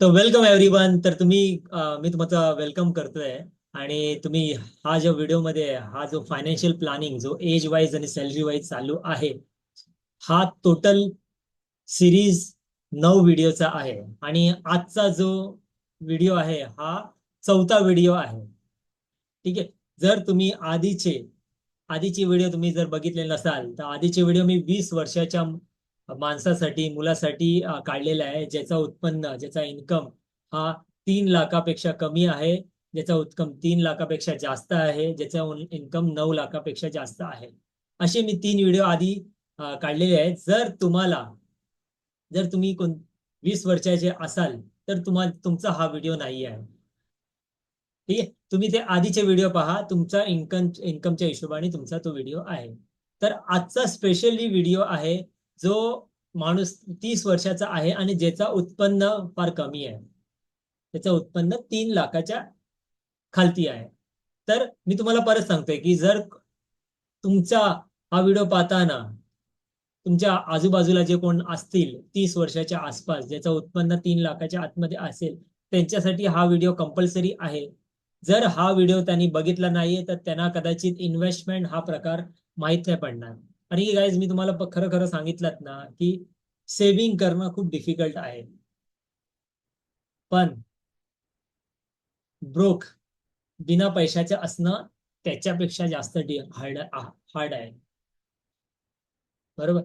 तर welcome everyone तर तुम्ही मी तुमचं वेलकम करतोय. आणि तुम्ही हा जो व्हिडिओमध्ये हा जो फायनान्शियल प्लॅनिंग जो एज वाईज आणि सॅलरी वाईज चालू आहे हा टोटल सिरीज नऊ व्हिडिओचा आहे. आणि आजचा जो व्हिडिओ आहे हा चौथा व्हिडिओ आहे. ठीक आहे? जर तुम्ही आधीचे आधीचे व्हिडिओ तुम्ही जर बघितले नसाल तर आधीचे व्हिडिओ मी वीस वर्षाच्या माणसासाठी मुलासाठी काढलेला आहे ज्याचा उत्पन्न ज्याचा इन्कम हा तीन लाखापेक्षा कमी आहे ज्याचा उत्कम तीन लाखापेक्षा जास्त आहे ज्याचा इन्कम नऊ लाखापेक्षा जास्त आहे. असे मी तीन व्हिडिओ आधी काढलेले आहेत. जर तुम्हाला जर तुम्ही कोण वीस वर्षाचे असाल तर तुम्हाला तुमचा हा व्हिडिओ नाही आहे. ठीक आहे? तुम्ही ते आधीचे व्हिडिओ पहा. तुमचा इन्कम इन्कमच्या हिशोबाने तुमचा तो व्हिडिओ आहे. तर आजचा स्पेशली व्हिडिओ आहे जो माणूस तीस वर्षाचा आहे आणि ज्याचा उत्पन्न फार कमी आहे. त्याचं उत्पन्न तीन लाखाच्या खालती आहे. तर मी तुम्हाला परत सांगतोय की जर तुमचा हा व्हिडिओ पाहताना तुमच्या आजूबाजूला जे कोण असतील तीस वर्षाच्या आसपास ज्याचं उत्पन्न तीन लाखाच्या आतमध्ये असेल त्यांच्यासाठी हा व्हिडिओ कंपल्सरी आहे. जर हा व्हिडिओ त्यांनी बघितला नाहीये तर त्यांना कदाचित इन्व्हेस्टमेंट हा प्रकार माहीत नाही पडणार. आणि गाईज मी तुम्हाला खरं खरं सांगितलं ना की सेव्हिंग करणं खूप डिफिकल्ट आहे. पण ब्रोक बिना पैशाचे असणं त्याच्यापेक्षा जास्त हार्ड हार्ड आहे. बरोबर?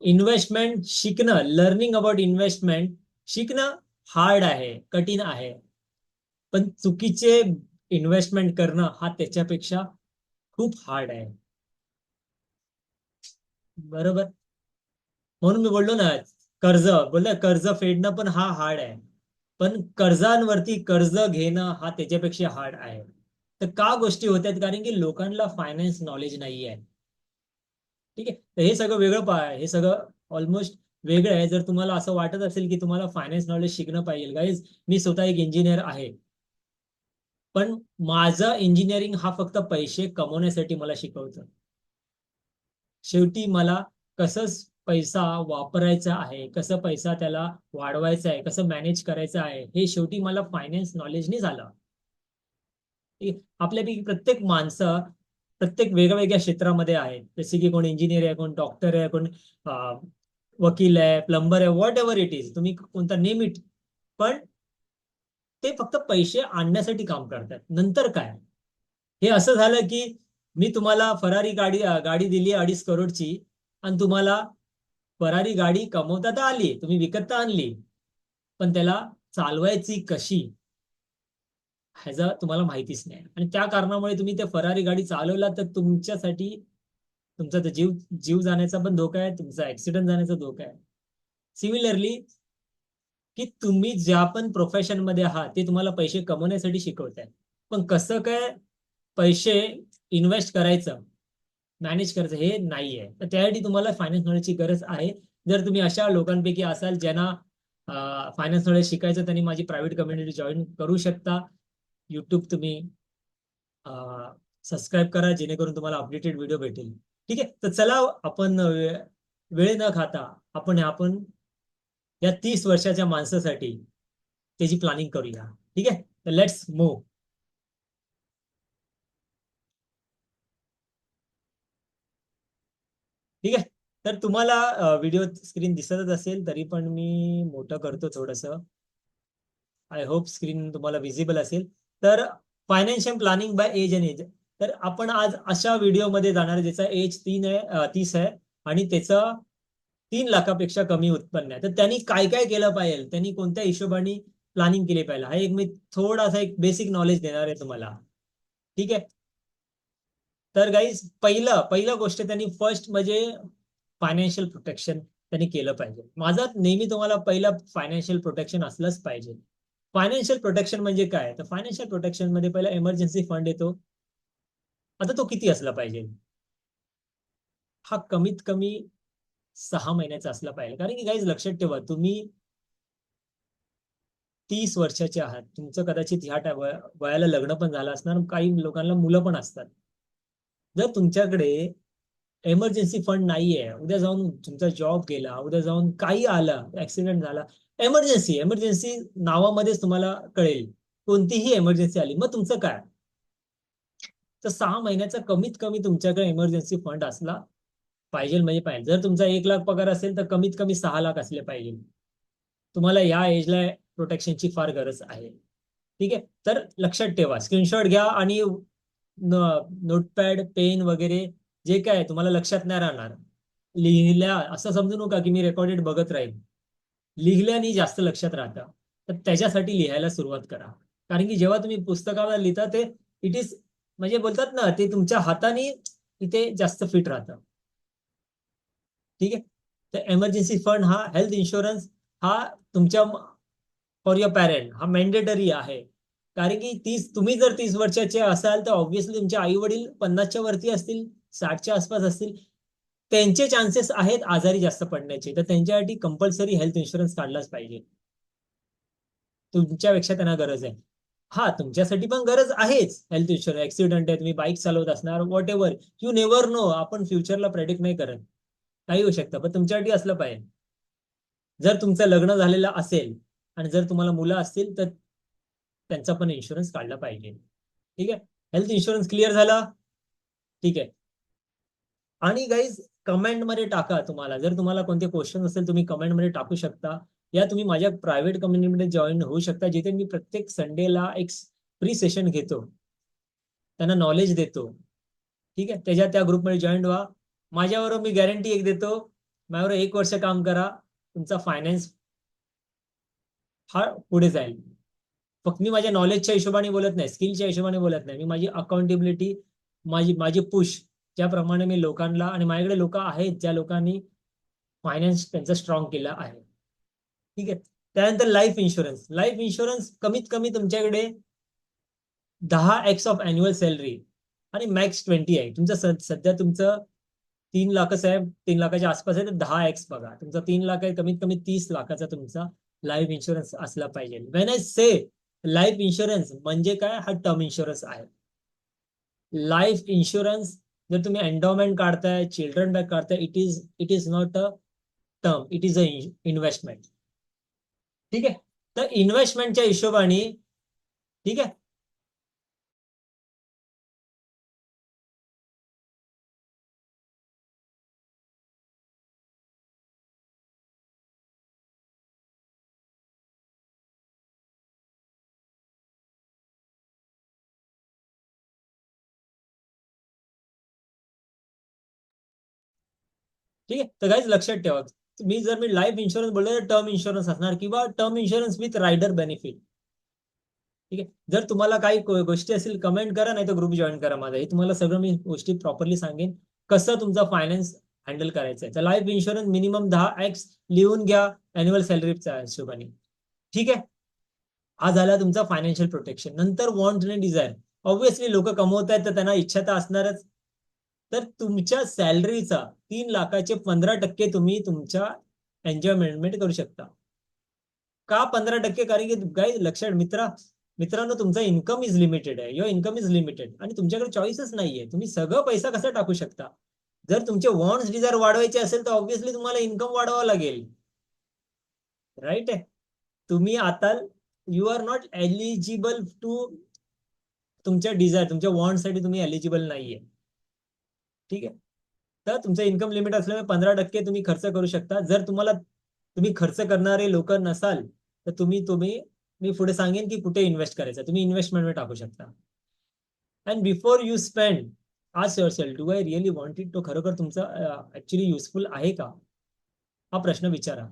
इन्व्हेस्टमेंट शिकणं लर्निंग अबाउट इन्व्हेस्टमेंट शिकणं हार्ड आहे कठीण आहे. पण चुकीचे इन्व्हेस्टमेंट करणं हा त्याच्यापेक्षा खूप हार्ड आहे. बरोबर? म्हणून मी बोललो ना कर्ज बोलला कर्ज फेडणं पण हा हार्ड आहे. पण कर्जांवरती कर्ज घेणं हा त्याच्यापेक्षा हार्ड आहे. तर का गोष्टी होत्यात? कारण की लोकांना फायनान्स नॉलेज नाही आहे ठीक आहे? तर हे सगळं वेगळं पा हे सगळं ऑलमोस्ट वेगळं आहे. जर तुम्हाला असं वाटत असेल की तुम्हाला फायनान्स नॉलेज शिकणं पाहिजे. गाईज मी स्वतः एक इंजिनियर आहे. पण माझं इंजिनिअरिंग हा फक्त पैसे कमवण्यासाठी मला शिकवतं. शेवटी मला कसं पैसा वापरायचा आहे कसं पैसा त्याला वाढवायचा आहे कसं मॅनेज करायचं आहे हे शेवटी मला फायनान्स नॉलेजने झालं. आपल्यापैकी प्रत्येक माणसं प्रत्येक वेगवेगळ्या क्षेत्रामध्ये आहेत. जसे की कोण इंजिनियर आहे कोण डॉक्टर आहे कोण वकील आहे प्लंबर आहे व्हॉट एव्हर इट इज तुम्ही कोणता नेम इट पण ते फक्त पैसे आणण्यासाठी काम करतात. नंतर काय? हे असं झालं की मी तुम्हाला फरारी गाडी गाडी दिली अडीच करोडची आणि तुम्हाला फरारी गाडी कमवता तर आली तुम्ही विकत तर आणली पण त्याला चालवायची कशी? ह्याचा तुम्हाला माहितीच नाही. आणि त्या कारणामुळे तुम्ही त्या फरारी गाडी चालवला तर तुमच्यासाठी तुमचा तर जीव जीव जाण्याचा पण धोका आहे तुमचा ऍक्सिडेंट जाण्याचा धोका आहे. सिमिलरली की तुम्ही ज्या पण प्रोफेशनमध्ये आहात ते तुम्हाला पैसे कमवण्यासाठी शिकवत आहे पण कसं काय पैसे इन्व्हेस्ट करायचं मॅनेज करायचं हे नाही आहे तर त्यासाठी तुम्हाला फायनान्स नॉलेजची गरज आहे. जर तुम्ही अशा लोकांपैकी असाल ज्यांना फायनान्स नॉलेज शिकायचं त्यांनी माझी प्रायव्हेट कम्युनिटी जॉईन करू शकता. युट्यूब तुम्ही सबस्क्राईब करा जेणेकरून तुम्हाला अपडेटेड व्हिडिओ भेटेल. ठीक आहे? तर चला हो, आपण वेळ न खाता आपण आपण या तीस वर्षाच्या माणसासाठी त्याची प्लॅनिंग करूया. ठीक आहे? तर लेट्स मूव्ह ठीक आहे. तर तुम्हाला व्हिडिओ स्क्रीन दिसतच असेल तरी पण मी मोठं करतो थोडस. आय होप स्क्रीन तुम्हाला विजिबल असेल. तर financial planning by age and age तर आपण आज अशा व्हिडिओमध्ये जाणार ज्याचा एज तीन आहे तीस आहे आणि त्याचं तीन लाखापेक्षा कमी उत्पन्न आहे. तर त्यांनी काय काय केलं पाहिजे? त्यांनी कोणत्या हिशोबाने प्लॅनिंग केली पाहिजे? हा एक मी थोडासा एक बेसिक नॉलेज देणार आहे तुम्हाला. ठीक आहे? तर गाईज पहिलं पहिलं गोष्ट त्यांनी फर्स्ट म्हणजे फायनान्शियल प्रोटेक्शन त्यांनी केलं पाहिजे. माझा नेहमी तुम्हाला पहिलं फायनान्शियल प्रोटेक्शन असलंच पाहिजे. फायनान्शियल प्रोटेक्शन म्हणजे काय? तर फायनान्शियल प्रोटेक्शनमध्ये पहिला इमर्जन्सी फंड येतो. आता तो किती असला पाहिजे? हा कमीत कमी सहा महिन्याचा असला पाहिजे. कारण की गाईज लक्षात ठेवा तुम्ही तीस वर्षाचे आहात. तुमचं कदाचित ह्या वयाला लग्न पण झालं असणार काही लोकांना मुलं पण असतात. जर तुमच्याकडे एमर्जन्सी फंड नाहीये उद्या जाऊन तुमचा जॉब गेला उद्या जाऊन काही आलं ऍक्सिडेंट झाला एमर्जन्सी एमर्जन्सी नावामध्येच तुम्हाला कळेल. कोणतीही एमर्जन्सी आली मग तुमचं काय? तर सहा महिन्याचा कमीत कमी तुमच्याकडे एमर्जन्सी फंड असला पाहिजे म्हणजे पाहिजे. जर तुमचा एक लाख पगार असेल तर कमीत कमी सहा लाख असले पाहिजे. तुम्हाला या एजला प्रोटेक्शनची फार गरज आहे. ठीक आहे? तर लक्षात ठेवा. स्क्रीनशॉट घ्या आणि नोटपॅड पेन वगैरे जे काय तुम्हाला लक्षात नाही राहणार. लिहिल्या असं समजू नका की मी रेकॉर्डेड बघत राहील लिहिल्याने जास्त लक्षात राहतं. तर त्याच्यासाठी लिहायला सुरुवात करा. कारण की जेव्हा तुम्ही पुस्तकावर लिहिता ते इट इज म्हणजे बोलतात ना ते तुमच्या हाताने इथे जास्त फिट राहतं. ठीक आहे? तर एमर्जन्सी फंड हा हेल्थ इन्शुरन्स हा तुमच्या फॉर युअर पॅरेंट हा मॅन्डेटरी आहे. कारण की तीस तुम्ही जर तीस वर्षाचे असाल तर ऑब्व्हियसली तुमचे आई वडील पन्नासच्या वरती असतील साठच्या आसपास असतील. त्यांचे चान्सेस आहेत आजारी जास्त पडण्याचे. तर त्यांच्यासाठी कंपल्सरी हेल्थ इन्शुरन्स काढलाच पाहिजे. तुमच्यापेक्षा त्यांना गरज आहे. हा तुमच्यासाठी पण गरज आहेच. हेल्थ इन्शुरन्स ऍक्सिडेंट आहे तुम्ही बाईक चालवत असणार whatever you never know आपण फ्युचरला प्रेडिक्ट नाही करत. काही होऊ शकतं पण तुमच्यासाठी असलं पाहिजे. जर तुमचं लग्न झालेलं असेल आणि जर तुम्हाला मुलं असतील तर त्यांचा पण इन्शुरन्स काढला पाहिजे. ठीक आहे? हेल्थ इन्शुरन्स क्लिअर झाला? ठीक आहे. आणि गाईज कमेंटमध्ये टाका तुम्हाला. जर तुम्हाला कोणते क्वेश्चन असेल तुम्ही कमेंटमध्ये टाकू शकता. या तुम्ही माझ्या प्रायव्हेट कम्युनिटीमध्ये जॉईन होऊ शकता जिथे मी प्रत्येक संडेला एक फ्री सेशन घेतो. त्यांना नॉलेज देतो. ठीक आहे? त्याच्या त्या ग्रुपमध्ये जॉईन व्हा. माझ्याबरोबर मी गॅरंटी एक देतो. माझ्यावर एक वर्ष काम करा. तुमचा फायनान्स हा पुढे जाईल. फक्त मी माझ्या नॉलेजच्या हिशोबाने बोलत नाही स्किलच्या हिशोबाने बोलत नाही. मी माझी अकाउंटेबिलिटी माझी माझी पुश ज्याप्रमाणे मी लोकांना आणि माझ्याकडे लोक आहेत ज्या लोकांनी फायनान्स त्यांचा स्ट्रॉंग केला आहे. ठीक आहे? त्यानंतर लाईफ इन्शुरन्स लाईफ इन्शुरन्स कमीत कमी तुमच्याकडे दहा एक्स ऑफ अॅन्युअल सॅलरी आणि मॅक्स ट्वेंटी आहे. तुमचं सध्या तुमचं तीन लाखच आहे तीन लाखाच्या आसपास आहे तर दहा एक्स बघा. तुमचा तीन लाख आहे कमीत कमी तीस लाखाचा तुमचा लाईफ इन्शुरन्स असला पाहिजे. When I say life insurance म्हणजे काय? हा टर्म इन्शुरन्स आहे. लाईफ इन्शुरन्स जर तुम्ही एन्डॉमेंट काढताय children back काढताय it is it is not a term it is a investment ठीक आहे? तर इन्व्हेस्टमेंटच्या हिशोबाने ठीक आहे? ठीक आहे? तर काहीच लक्षात ठेवा. मी जर मी लाईफ इन्शुरन्स बोललो तर टर्म इन्शुरन्स असणार किंवा term insurance with rider benefit ठीक आहे? जर तुम्हाला काही गोष्टी असतील कमेंट करा नाही तर ग्रुप जॉईन करा माझा. हे तुम्हाला सगळं मी गोष्टी प्रॉपरली सांगेन. कसं तुमचा फायनान्स हँडल करायचं आहे तर लाईफ इन्शुरन्स मिनिमम दहा एक्स लिहून घ्या अॅन्युअल सॅलरीच्या हिशोबाने. ठीक आहे? हा झाला तुमचा फायनान्शियल प्रोटेक्शन नंतर वॉन्ट आणि डिझायर ऑब्व्हियसली लोक कमवत आहेत तर त्यांना इच्छा तर असणारच. तर तुमच्या सॅलरीचा तीन लाखाचे पंधरा टक्के तुम्ही तुमच्या एन्जॉयमेंट करू शकता. का पंधरा टक्के? कारण की काही लक्षात मित्रा मित्रांनो तुमचा इन्कम इज लिमिटेड आहे. युअर इन्कम इज लिमिटेड आणि तुमच्याकडे चॉईसच नाहीये. तुम्ही सगळं पैसा कसा टाकू शकता? जर तुमचे वॉन्ट्स डिझायर वाढवायचे असेल तर ऑब्व्हियसली तुम्हाला इन्कम वाढवावं लागेल. राईट आहे? तुम्ही आता you are not eligible to तुमच्या डिझायर तुमच्या वॉन्टसाठी तुम्ही एलिजिबल नाहीये. ठीक आहे? तर तुमचं इन्कम लिमिट असल्यामुळे पंधरा टक्के तुम्ही खर्च करू शकता. जर तुम्हाला तुम्ही खर्च करणारे लोक नसाल तर तुम्ही तुम्ही मी पुढे सांगेन की कुठे इन्व्हेस्ट करायचं. तुम्ही इन्व्हेस्टमेंट टाकू शकता. And before you spend ask yourself do I really want it तो खरोखर तुमचा ऍक्च्युली युजफुल आहे का? हा प्रश्न विचारा.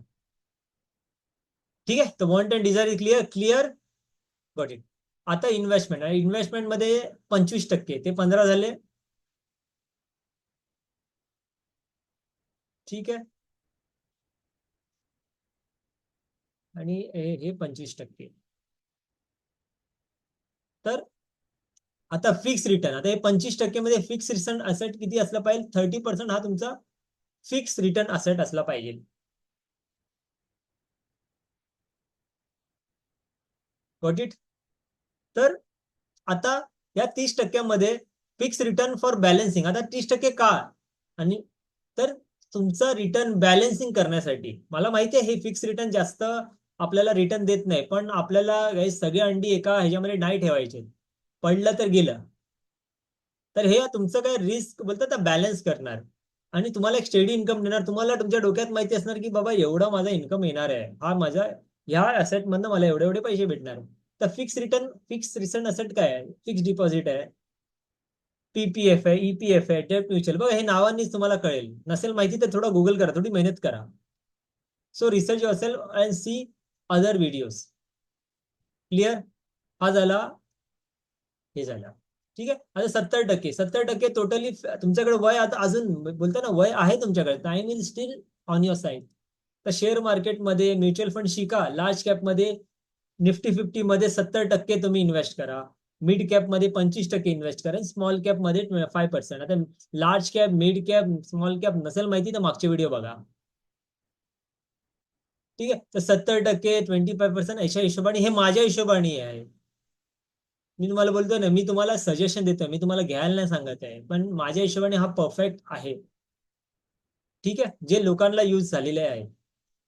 ठीक आहे? तर want and desire clear clear got it आता इन्व्हेस्टमेंट इन्व्हेस्टमेंटमध्ये पंचवीस टक्के ते पंधरा झाले. ठीक आहे? आणि हे पंचवीस टक्के. तर आता फिक्स रिटर्न आता हे पंचवीस टक्के मध्ये फिक्स रिटर्न असेट किती असला पाहिजे? थर्टी पर्सेंट हा तुमचा फिक्स रिटर्न असेट असला पाहिजे. गॉट इट तर आता या तीस टक्क्यामध्ये फिक्स रिटर्न फॉर बॅलन्सिंग आता तीस टक्के का? आणि तर तुमचं रिटर्न बॅलन्सिंग करण्यासाठी. मला माहिती आहे हे फिक्स रिटर्न जास्त आपल्याला रिटर्न देत नाही पण आपल्याला सगळे अंडी एका ह्याच्यामध्ये नाही ठेवायचे. पडलं तर गेलं. तर हे तुमचं काय रिस्क बोलतात बॅलन्स करणार. आणि तुम्हाला एक स्टेडी इन्कम देणार. तुम्हाला तुमच्या डोक्यात माहिती असणार की बाबा एवढा माझा इन्कम येणार आहे. हा माझा ह्या असेट मधनं मला एवढे एवढे पैसे भेटणार. तर fix return fix return asset काय आहे? फिक्स डिपॉझिट आहे. पीपीएफ आहे ईपीएफ आहे डेट म्युच्युअल बघा हे नावांनीच तुम्हाला कळेल. नसेल माहिती तर थोडं गुगल करा थोडी मेहनत करा. So research yourself and see other videos clear हा झाला. हे झाला. ठीक आहे? आता सत्तर टक्के. सत्तर टक्के टोटली तुमच्याकडे वय आता अजून बोलता ना वय आहे तुमच्याकडे. Time is still on your side तर शेअर मार्केटमध्ये म्युच्युअल फंड शिका. लार्ज कॅपमध्ये निफ्टी फिफ्टी मध्ये सत्तर टक्के तुम्ही इन्व्हेस्ट करा. मिड कॅपमध्ये पंचवीस टक्के इन्व्हेस्ट करेन स्मॉल कॅपमध्ये फाय पर्सेंट आता large cap mid cap small cap नसेल माहिती तर मागचे व्हिडिओ बघा. ठीक आहे? तर सत्तर टक्के ट्वेंटी फाय पर्सेंट अशा हिशोबाने हे माझ्या हिशोबाने आहे. मी तुम्हाला बोलतो ना मी तुम्हाला सजेशन देतो मी तुम्हाला घ्यायला नाही सांगत आहे पण माझ्या हिशोबाने हा परफेक्ट आहे. ठीक आहे? जे लोकांना यूज झालेले आहे.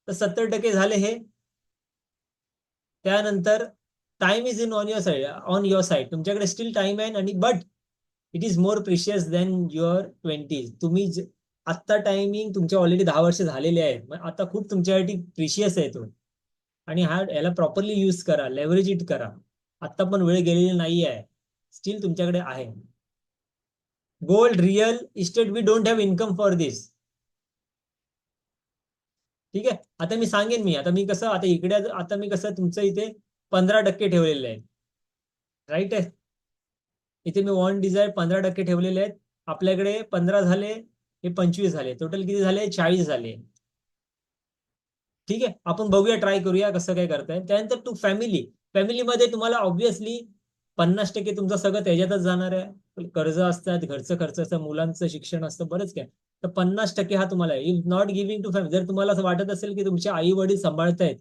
तर सत्तर टक्के झाले हे. त्यानंतर time is in on your side on your side तुमच्याकडे स्टील टाइम आहे आणि but it is more precious than your twenty तुम्ही आत्ता टायमिंग तुमचे ऑलरेडी दहा वर्ष झालेले आहेत मग आता खूप तुमच्यासाठी प्रिशियस आहे तो. आणि हा याला प्रॉपरली यूज करा लेव्हरेज इट करा. आत्ता पण वेळ गेलेली नाही आहे स्टील तुमच्याकडे आहे. Gold real estate we don't have income for this ठीक आहे? आता मी सांगेन मी. आता मी कसं आता इकडे आता मी कसं तुमचं इथे पंधरा टक्के ठेवलेले आहेत. राईट आहे? इथे मी ऑन डिझायर पंधरा टक्के ठेवलेले आहेत. आपल्याकडे पंधरा झाले हे पंचवीस झाले. टोटल किती झाले? चाळीस झाले. ठीक आहे? आपण बघूया ट्राय करूया कसं काय करताय. त्यानंतर तू फॅमिली फॅमिलीमध्ये तुम्हाला ऑब्विसली पन्नास टक्के तुमचं सगळं त्याच्यातच जाणार आहे. कर्ज असतात घरचं खर्च असतं मुलांचं शिक्षण असतं बरंच काय. तर पन्नास टक्के हा तुम्हाला if not giving to family जर तुम्हाला असं वाटत असेल की तुमचे आई वडील सांभाळतायत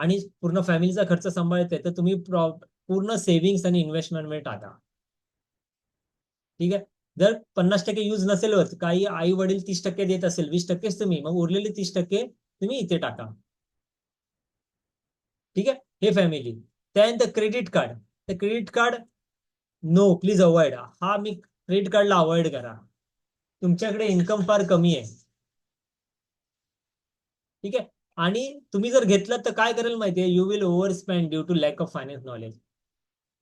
आणि पूर्ण फॅमिलीचा खर्च सांभाळते तर तुम्ही प्रॉ- पूर्ण सेव्हिंग्स आणि इन्व्हेस्टमेंटमध्ये टाका. ठीक आहे? जर पन्नास टक्के यूज नसेल होत काही आई वडील तीस टक्के देत असेल वीस टक्केच तुम्ही मग उरलेले तीस टक्के तुम्ही इथे टाका. ठीक आहे? हे फॅमिली. त्यानंतर क्रेडिट कार्ड. तर credit card no please avoid. हा मी क्रेडिट कार्डला अवॉइड करा. तुमच्याकडे इन्कम फार कमी आहे. ठीक आहे? आणि तुम्ही जर घेतलं तर काय करेल माहितीये? You will over spend due to lack of finance knowledge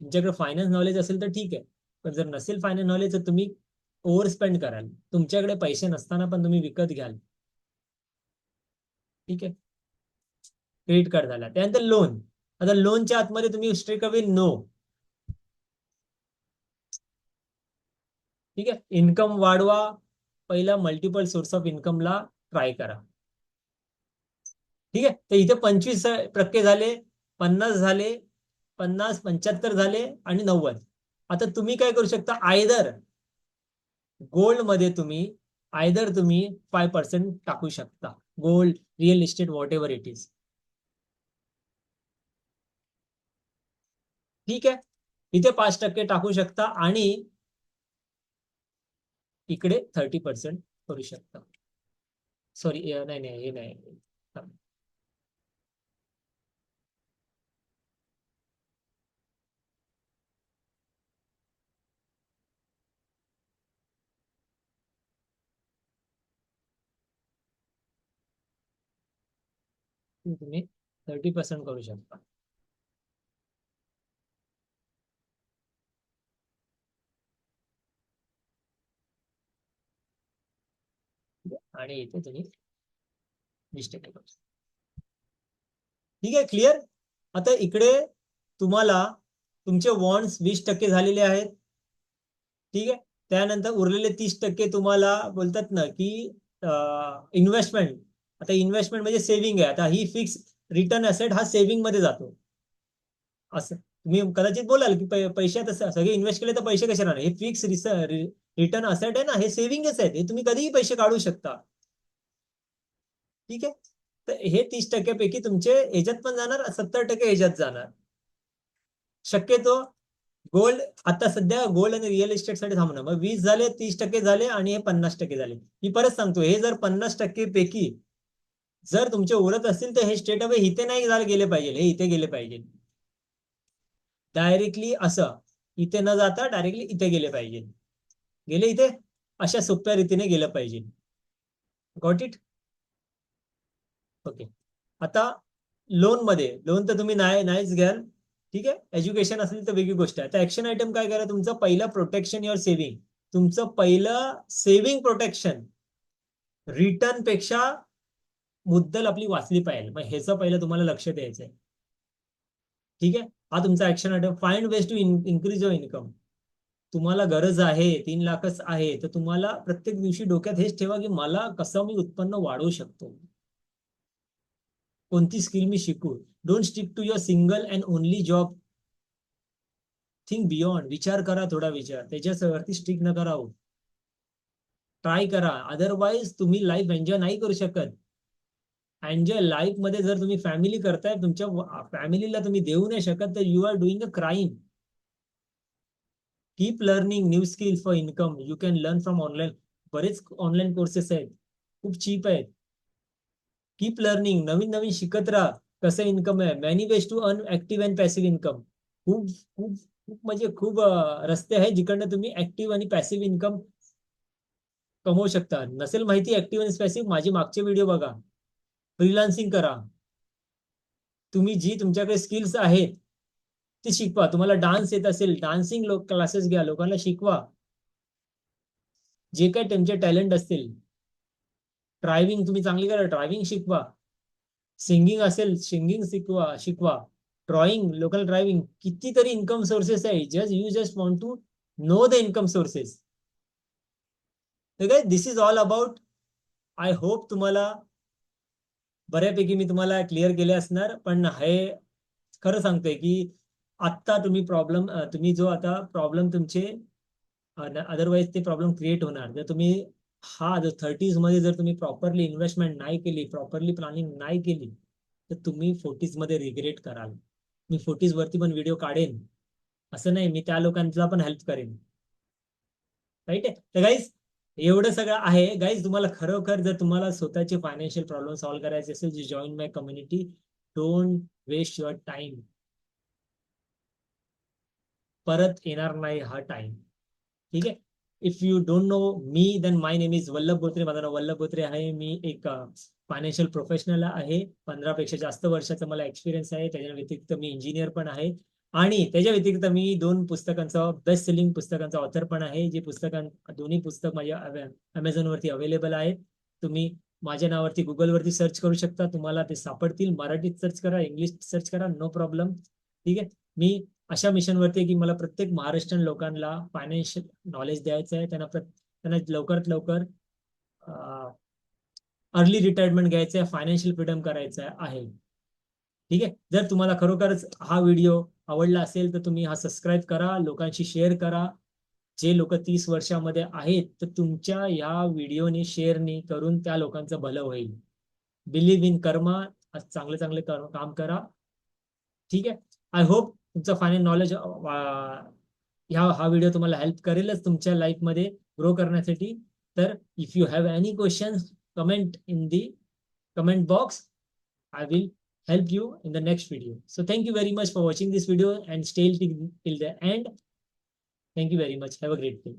तुमच्याकडे फायनान्स नॉलेज असेल तर ठीक आहे. पण जर नसेल फायनान्स नॉलेज तर तुम्ही ओव्हर स्पेंड कराल. तुमच्याकडे पैसे नसताना पण तुम्ही विकत घ्याल. ठीक आहे? क्रेडिट कार्ड झाला. त्यानंतर लोन आता लोनच्या आतमध्ये तुम्ही स्ट्रेक अवे नो ठीक आहे? इन्कम वाढवा. पहिला मल्टिपल सोर्स ऑफ इन्कमला ट्राय करा. ठीक आहे? तर इथे पंचवीस टक्के झाले पन्नास झाले पन्नास पंच्याहत्तर झाले आणि नव्वद. आता तुम्ही काय करू शकता? आयदर गोल्डमध्ये तुम्ही आयदर तुम्ही फाय पर्सेंट टाकू शकता. Gold real estate whatever it is ठीक आहे? इथे पाच टक्के टाकू शकता आणि इकडे थर्टी पर्सेंट करू शकता. सॉरी नाही नाही हे नाही. तुम्ही थर्टी पर्सेंट करू शकता. आणि इथे तुम्ही वीस टक्के करू शकता. ठीक आहे क्लिअर आता इकडे तुम्हाला तुमचे वॉन्ड्स वीस टक्के झालेले आहेत. ठीक आहे त्यानंतर उरलेले तीस टक्के तुम्हाला बोलतात ना की इन्व्हेस्टमेंट आता इन्व्हेस्टमेंट म्हणजे सेव्हिंग आहे. आता ही फिक्स रिटर्न असेट हा सेव्हिंगमध्ये जातो. असं. तुम्ही कदाचित बोलाल की पैसे आता सगळे इन्व्हेस्ट केले तर पैसे कसे राहणार? हे फिक्स रिटर्न असेट आहे ना हे सेव्हिंगच आहेत हे तुम्ही कधीही पैसे काढू शकता. ठीक आहे? तर हे तीस टक्क्यापैकी तुमचे ह्याच्यात पण जाणार सत्तर टक्के ह्याच्यात जाणार. शक्यतो गोल्ड आता सध्या गोल्ड आणि रिअल इस्टेटसाठी थांबणं मग वीस झाले तीस टक्के झाले आणि हे पन्नास टक्के झाले. मी परत सांगतो हे जर पन्नास टक्के पैकी जर तुमचे उरत असतील तर हे स्टेट अवे इथे नाही झाले गेले पाहिजे. हे इथे गेले पाहिजे. डायरेक्टली असं. इथे न जाता डायरेक्टली इथे गेले पाहिजे. गेले इथे? अशा सोप्या रीतीने गेलं पाहिजे. गॉट इट ओके आता लोनमध्ये लोन तर तुम्ही नाही नाहीच घ्याल. ठीक आहे? एज्युकेशन असेल तर वेगळी गोष्ट आहे. तर ऍक्शन आयटम काय करा? तुमचं पहिलं प्रोटेक्शन युअर सेव्हिंग तुमचं पहिलं सेव्हिंग प्रोटेक्शन रिटर्नपेक्षा मुद्दल आपली वाचली पाहिजे. मग ह्याचं पहिलं तुम्हाला लक्ष द्यायचं आहे ठीक आहे? हा तुमचा action item find ways to increase your income तुम्हाला गरज आहे तीन लाखच आहे तर तुम्हाला प्रत्येक दिवशी डोक्यात हेच ठेवा की मला कसं मी उत्पन्न वाढवू शकतो. कोणती स्किल मी शिकू? Don't stick to your single and only job think beyond विचार करा थोडा विचार. त्याच्यावरती स्टिक न करा हो. ट्राय करा. अदरवाईज तुम्ही लाईफ एन्जॉय नाही करू शकत. एन्जॉय लाईफमध्ये जर तुम्ही फॅमिली करताय तुमच्या फॅमिलीला तुम्ही देऊ नाही शकत तर you are doing a crime keep learning new skill for income you can learn from online बरेच ऑनलाईन कोर्सेस आहेत. खूप चीप आहेत. कीप लर्निंग नवीन नवीन शिकत राहा. कसं इन्कम आहे? Many ways to earn active and passive income खूप खूप खूप म्हणजे खूप रस्ते आहेत जिकडनं तुम्ही ऍक्टिव्ह आणि पॅसिव्ह इन्कम कमवू शकता. नसेल माहिती ऍक्टिव्ह आणि पॅसिव्ह माझे मागचे व्हिडिओ बघा. फ्रीलान्सिंग करा. तुम्ही जी तुमच्याकडे स्किल्स आहेत ती शिकवा. तुम्हाला डान्स येत असेल डान्सिंग लोक क्लासेस घ्या लोकांना शिकवा. जे काही तुमचे टॅलेंट असतील ड्रायव्हिंग तुम्ही चांगली करा ड्रायव्हिंग शिकवा. सिंगिंग असेल सिंगिंग शिकवा शिकवा. ड्रॉइंग लोकल ड्रायव्हिंग कितीतरी इन्कम सोर्सेस आहे. Just you just want to know the income sources this is all about I hope तुम्हाला बऱ्यापैकी मी तुम्हाला क्लिअर केले असणार पण हे खरं सांगतोय की आत्ता तुम्ही प्रॉब्लेम तुम्ही जो आता प्रॉब्लेम तुमचे अदरवाईज ते प्रॉब्लेम क्रिएट होणार. जर तुम्ही हा जर थर्टीजमध्ये जर तुम्ही प्रॉपरली इन्व्हेस्टमेंट नाही केली प्रॉपरली प्लॅनिंग नाही केली तर तुम्ही फोर्टीजमध्ये रिग्रेट कराल. मी फोर्टीज वरती पण व्हिडिओ काढेन. असं नाही मी त्या लोकांचा पण हेल्प करेन. राईट आहे तर गाईज एवढं सगळं आहे. गाईज तुम्हाला खरोखर जर तुम्हाला स्वतःचे फायनान्शियल प्रॉब्लेम सॉल्व्ह करायचे असेल जी join my community don't waste your time परत येणार नाही हा टाइम ठीक आहे? If you don't know me then my name is Vallabh Botre. माझं नाव वल्लभ बोत्रे आहे. मी एक फायनान्शियल प्रोफेशनल आहे. पंधरा पेक्षा जास्त वर्षाचा मला एक्सपिरियन्स आहे. त्याच्या व्यतिरिक्त मी इंजिनियर पण आहे. आणि त्याच्या व्यतिरिक्त मी दोन पुस्तकांचा बेस्ट सेलिंग पुस्तकांचा ऑथर पण आहे जे पुस्तकां दोन्ही पुस्तक माझ्या अमेझॉन वरती अवेलेबल आहेत. तुम्ही माझ्या नावावरती गुगलवरती सर्च करू शकता. तुम्हाला ते सापडतील. मराठीत सर्च करा इंग्लिश सर्च करा नो प्रॉब्लेम ठीक आहे? मी अशा मिशनवरती की मला प्रत्येक महाराष्ट्रीयन लोकांना फायनान्शियल नॉलेज द्यायचं आहे. त्यांना त्यांना लवकरात लवकर अर्ली रिटायरमेंट घ्यायचं आहे फायनान्शियल फ्रीडम करायचं आहे. ठीक आहे? जर तुम्हाला खरोखरच हा व्हिडिओ आवडला असेल तर तुम्ही हा सबस्क्राईब करा लोकांशी शेअर करा. जे लोक तीस वर्षामध्ये आहेत तर तुमच्या या व्हिडिओने शेअरने करून त्या लोकांचं भलं होईल. बिलीव्ह इन कर्मा चांगले चांगले काम करा. ठीक आहे? आय होप तुमचं फायनल नॉलेज ह्या हा व्हिडिओ तुम्हाला हेल्प करेलच तुमच्या लाईफमध्ये ग्रो करण्यासाठी. तर if you have any questions comment in the comment box I will help you in the next video. So thank you very much for watching this video and stay till, till the end. Thank you very much. Have a great day.